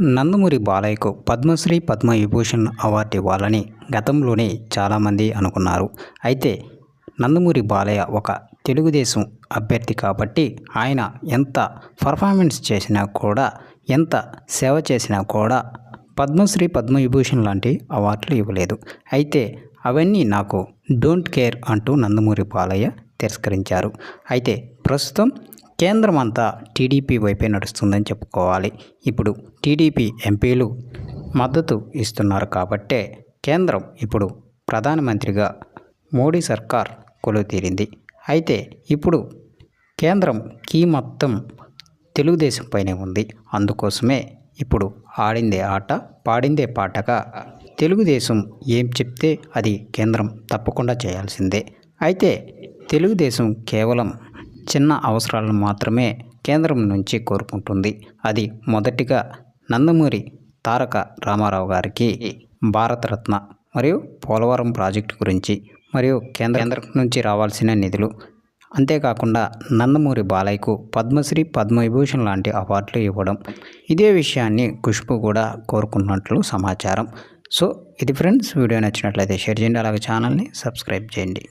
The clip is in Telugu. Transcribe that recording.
నందమూరి బాలయ్యకు పద్మశ్రీ పద్మవిభూషణ్ అవార్డు ఇవ్వాలని గతంలోనే చాలామంది అనుకున్నారు. అయితే నందమూరి బాలయ్య ఒక తెలుగుదేశం అభ్యర్థి కాబట్టి ఆయన ఎంత పర్ఫార్మెన్స్ చేసినా కూడా ఎంత సేవ చేసినా కూడా పద్మశ్రీ పద్మవిభూషణ్ లాంటి అవార్డులు ఇవ్వలేదు. అయితే అవన్నీ నాకు డోంట్ కేర్ అంటూ నందమూరి బాలయ్య తిరస్కరించారు. అయితే ప్రస్తుతం కేంద్రం అంతా టీడీపీ వైపే నడుస్తుందని చెప్పుకోవాలి. ఇప్పుడు టీడీపీ ఎంపీలు మద్దతు ఇస్తున్నారు కాబట్టే కేంద్రం ఇప్పుడు ప్రధానమంత్రిగా మోడీ సర్కార్ కొలువు తీరింది అయితే ఇప్పుడు కేంద్రం కీ మొత్తం తెలుగుదేశం పైనే ఉంది. అందుకోసమే ఇప్పుడు ఆడిందే ఆట పాడిందే పాటగా తెలుగుదేశం ఏం చెప్తే అది కేంద్రం తప్పకుండా చేయాల్సిందే. అయితే తెలుగుదేశం కేవలం చిన్న అవసరాలను మాత్రమే కేంద్రం నుంచి కోరుకుంటుంది. అది మొదటిగా నందమూరి తారక రామారావు గారికి భారతరత్న మరియు పోలవరం ప్రాజెక్టు గురించి మరియు కేంద్ర కేంద్రం నుంచి రావాల్సిన నిధులు. అంతేకాకుండా నందమూరి బాలయ్యకు పద్మశ్రీ పద్మవిభూషణ్ లాంటి అవార్డులు ఇవ్వడం. ఇదే విషయాన్ని ఖుష్బు కూడా కోరుకున్నట్లు సమాచారం. సో ఇది ఫ్రెండ్స్ వీడియో నచ్చినట్లయితే షేర్ చేయండి. అలాగే ఛానల్ని సబ్స్క్రైబ్ చేయండి.